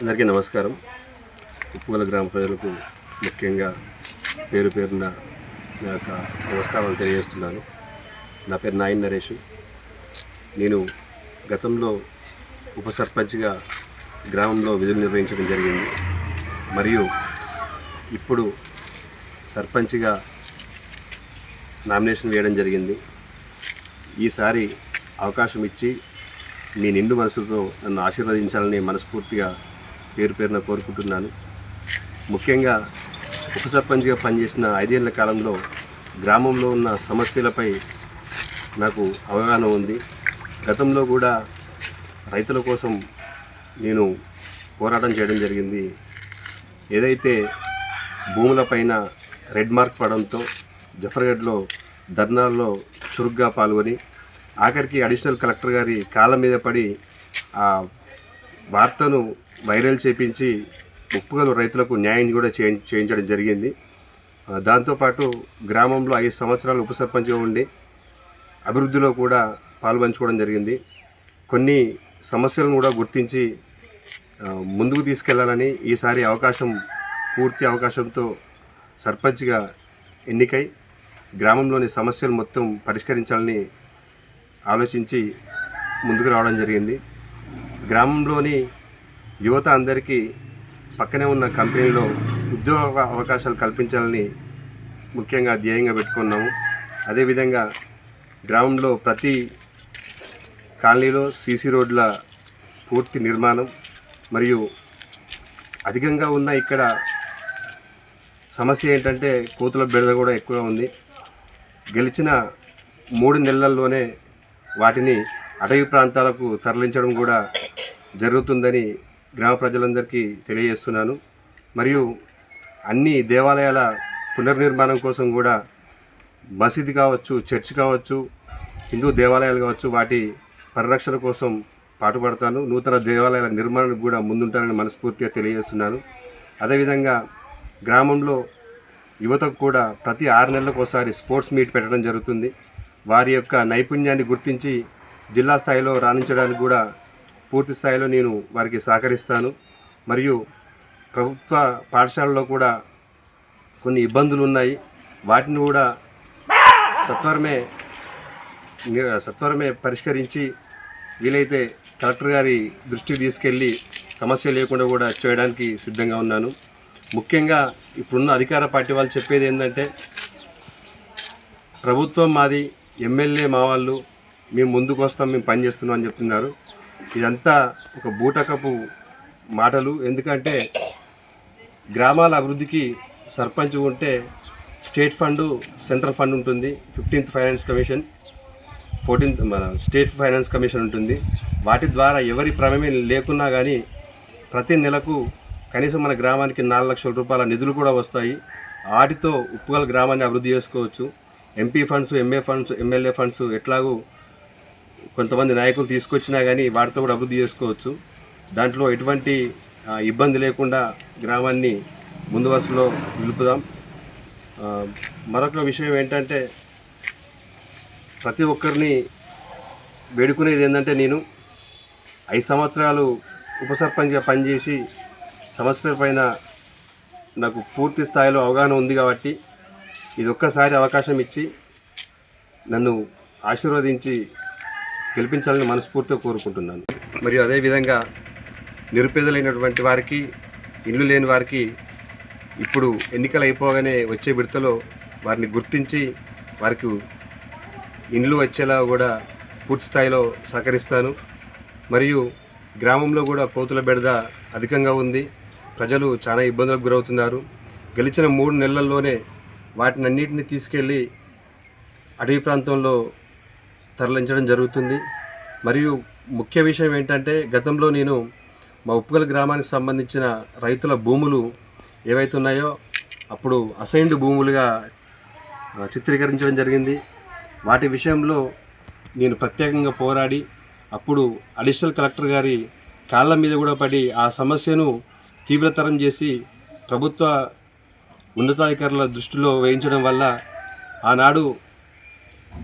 అందరికీ నమస్కారం. ఉప్పుగల గ్రామ ప్రజలకు ముఖ్యంగా పేరు పేరున నా యొక్క నమస్కారాలు తెలియజేస్తున్నాను. నా పేరు నాయన్ నరేష్. నేను గతంలో ఉప సర్పంచ్గా గ్రామంలో విధులు నిర్వహించడం జరిగింది. మరియు ఇప్పుడు సర్పంచ్గా నామినేషన్ వేయడం జరిగింది. ఈసారి అవకాశం ఇచ్చి మీ నిండు మనసుతో నన్ను ఆశీర్వదించాలని మనస్ఫూర్తిగా పేరు పేరున కోరుకుంటున్నాను. ముఖ్యంగా ఉప సర్పంచ్గా పనిచేసిన ఐదేళ్ళ కాలంలో గ్రామంలో ఉన్న సమస్యలపై నాకు అవగాహన ఉంది. గతంలో కూడా రైతుల కోసం నేను పోరాటం చేయడం జరిగింది. ఏదైతే భూములపైన రెడ్ మార్క్ పడడంతో జఫర్గఢ్లో ధర్నాల్లో చురుగ్గా పాల్గొని ఆఖరికి అడిషనల్ కలెక్టర్ గారి కాళ్ళ మీద పడి ఆ వార్తను వైరల్ చేపించి ఉప్పుగలు రైతులకు న్యాయం కూడా చేయి చేయించడం జరిగింది. దాంతోపాటు గ్రామంలో ఐదు సంవత్సరాలు ఉప సర్పంచ్గా ఉండి అభివృద్ధిలో కూడా పాల్పంచుకోవడం జరిగింది. కొన్ని సమస్యలను కూడా గుర్తించి ముందుకు తీసుకెళ్ళాలని ఈసారి అవకాశం పూర్తి అవకాశంతో సర్పంచ్గా ఎన్నికై గ్రామంలోని సమస్యలు మొత్తం పరిష్కరించాలని ఆలోచించి ముందుకు రావడం జరిగింది. గ్రామంలోని యువత అందరికీ పక్కనే ఉన్న కంపెనీలో ఉద్యోగ అవకాశాలు కల్పించాలని ముఖ్యంగా ధ్యేయంగా పెట్టుకున్నాము. అదేవిధంగా గ్రామంలో ప్రతి కాలనీలో సీసీ రోడ్ల పూర్తి నిర్మాణం మరియు అధికంగా ఉన్న ఇక్కడ సమస్య ఏంటంటే కోతుల బెడద కూడా ఎక్కువ ఉంది. గెలిచిన మూడు నెలల్లోనే వాటిని అటవీ ప్రాంతాలకు తరలించడం కూడా జరుగుతుందని గ్రామ ప్రజలందరికీ తెలియజేస్తున్నాను. మరియు అన్ని దేవాలయాల పునర్నిర్మాణం కోసం కూడా మసీదు కావచ్చు చర్చ్ కావచ్చు హిందూ దేవాలయాలు కావచ్చు వాటి పరిరక్షణ కోసం పాటుపడతాను. నూతన దేవాలయాల నిర్మాణానికి కూడా ముందుంటానని మనస్ఫూర్తిగా తెలియజేస్తున్నాను. అదేవిధంగా గ్రామంలో యువతకు కూడా ప్రతి ఆరు నెలలకు ఒకసారి స్పోర్ట్స్ మీట్ పెట్టడం జరుగుతుంది. వారి యొక్క నైపుణ్యాన్ని గుర్తించి జిల్లా స్థాయిలో రాణించడానికి కూడా పూర్తి స్థాయిలో నేను వారికి సహకరిస్తాను. మరియు ప్రభుత్వ పాఠశాలలో కూడా కొన్ని ఇబ్బందులు ఉన్నాయి. వాటిని కూడా సత్వరమే సత్వరమే పరిష్కరించి వీలైతే కలెక్టర్ గారి దృష్టికి తీసుకెళ్ళి సమస్య లేకుండా కూడా చేయడానికి సిద్ధంగా ఉన్నాను. ముఖ్యంగా ఇప్పుడున్న అధికార పార్టీ వాళ్ళు చెప్పేది ఏంటంటే ప్రభుత్వం మాది ఎమ్మెల్యే మా వాళ్ళు మేము ముందుకు వస్తాం మేము పని చేస్తున్నాం అని చెప్తున్నారు. ఇదంతా ఒక బూటకపు మాటలు. ఎందుకంటే గ్రామాల అభివృద్ధికి సర్పంచ్ ఉంటే స్టేట్ ఫండ్ సెంట్రల్ ఫండ్ ఉంటుంది. ఫిఫ్టీన్త్ ఫైనాన్స్ కమిషన్ ఫోర్టీన్త్ మన స్టేట్ ఫైనాన్స్ కమిషన్ ఉంటుంది. వాటి ద్వారా ఎవరి ప్రమేయం లేకున్నా కానీ ప్రతి నెలకు కనీసం మన గ్రామానికి నాలుగు లక్షల రూపాయల నిధులు కూడా వస్తాయి. వాటితో ఉప్పుగల గ్రామాన్ని అభివృద్ధి చేసుకోవచ్చు. MP funds MA funds MLA funds ఎట్లాగూ కొంతమంది నాయకులు తీసుకొచ్చినా కానీ వాటితో కూడా అభివృద్ధి చేసుకోవచ్చు. దాంట్లో ఎటువంటి ఇబ్బంది లేకుండా గ్రామాన్ని ముందు వరుసలో నిలుపుదాం. మరొక విషయం ఏంటంటే ప్రతి ఒక్కరిని వేడుకునేది ఏంటంటే నేను ఐదు సంవత్సరాలు ఉప సర్పంచ్గా పనిచేసి సమస్యల పైన నాకు పూర్తి స్థాయిలో అవగాహన ఉంది కాబట్టి ఇది ఒక్కసారి అవకాశం ఇచ్చి నన్ను ఆశీర్వదించి గెలిపించాలని మనస్ఫూర్తిగా కోరుకుంటున్నాను. మరియు అదేవిధంగా నిరుపేదలైనటువంటి వారికి ఇల్లు లేని వారికి ఇప్పుడు ఎన్నికలు అయిపోగానే వచ్చే విడతలో వారిని గుర్తించి వారికి ఇండ్లు వచ్చేలా కూడా పూర్తి స్థాయిలో సహకరిస్తాను. మరియు గ్రామంలో కూడా కోతుల బెడద అధికంగా ఉంది. ప్రజలు చాలా ఇబ్బందులకు గురవుతున్నారు. గెలిచిన మూడు నెలల్లోనే వాటిని అన్నిటిని తీసుకెళ్ళి అడవి ప్రాంతంలో తరలించడం జరుగుతుంది. మరియు ముఖ్య విషయం ఏంటంటే గతంలో నేను మా ఉప్పుగల గ్రామానికి సంబంధించిన రైతుల భూములు ఏవైతే ఉన్నాయో అప్పుడు అసైన్డ్ భూములుగా చిత్రీకరించడం జరిగింది. వాటి విషయంలో నేను ప్రత్యేకంగా పోరాడి అప్పుడు అడిషనల్ కలెక్టర్ గారి కాళ్ళ మీద కూడా పడి ఆ సమస్యను తీవ్రతరం చేసి ప్రభుత్వ ఉన్నతాధికారుల దృష్టిలో వేయించడం వల్ల ఆనాడు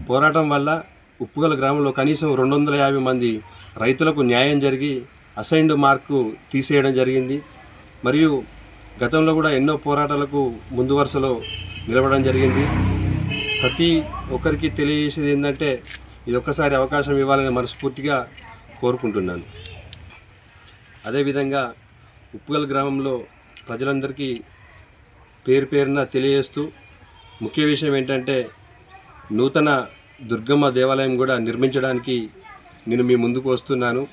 పోరాటం వల్ల ఉప్పుగల గ్రామంలో కనీసం రెండు వందల యాభై మంది రైతులకు న్యాయం జరిగి అసైన్డ్ మార్కు తీసేయడం జరిగింది. మరియు గతంలో కూడా ఎన్నో పోరాటాలకు ముందు వరుసలో నిలవడం జరిగింది. ప్రతి ఒక్కరికి తెలియజేసేది ఏంటంటే ఇది ఒక్కసారి అవకాశం ఇవ్వాలని మనస్ఫూర్తిగా కోరుకుంటున్నాను. అదేవిధంగా ఉప్పుగల్ గ్రామంలో ప్రజలందరికీ పేరు పేరున తెలియజేస్తూ ముఖ్య విషయం ఏంటంటే నూతన దుర్గమ్మ దేవాలయం కూడా నిర్మించడానికి నేను మీ ముందుకు వస్తున్నాను.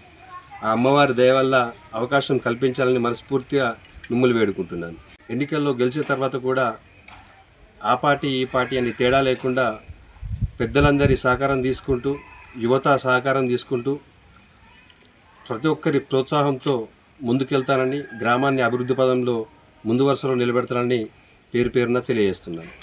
ఆ అమ్మవారి దయ వల్ల అవకాశం కల్పించాలని మనస్ఫూర్తిగా మిమ్మల్ని వేడుకుంటున్నాను. ఎన్నికల్లో గెలిచిన తర్వాత కూడా ఆ పార్టీ ఈ పార్టీ అని తేడా లేకుండా పెద్దలందరి సహకారం తీసుకుంటూ యువత సహకారం తీసుకుంటూ ప్రతి ఒక్కరి ప్రోత్సాహంతో ముందుకెళ్తానని గ్రామాన్ని అభివృద్ధి పదంలో ముందు వరుసలో నిలబెడతానని పేరు పేరున తెలియజేస్తున్నాను.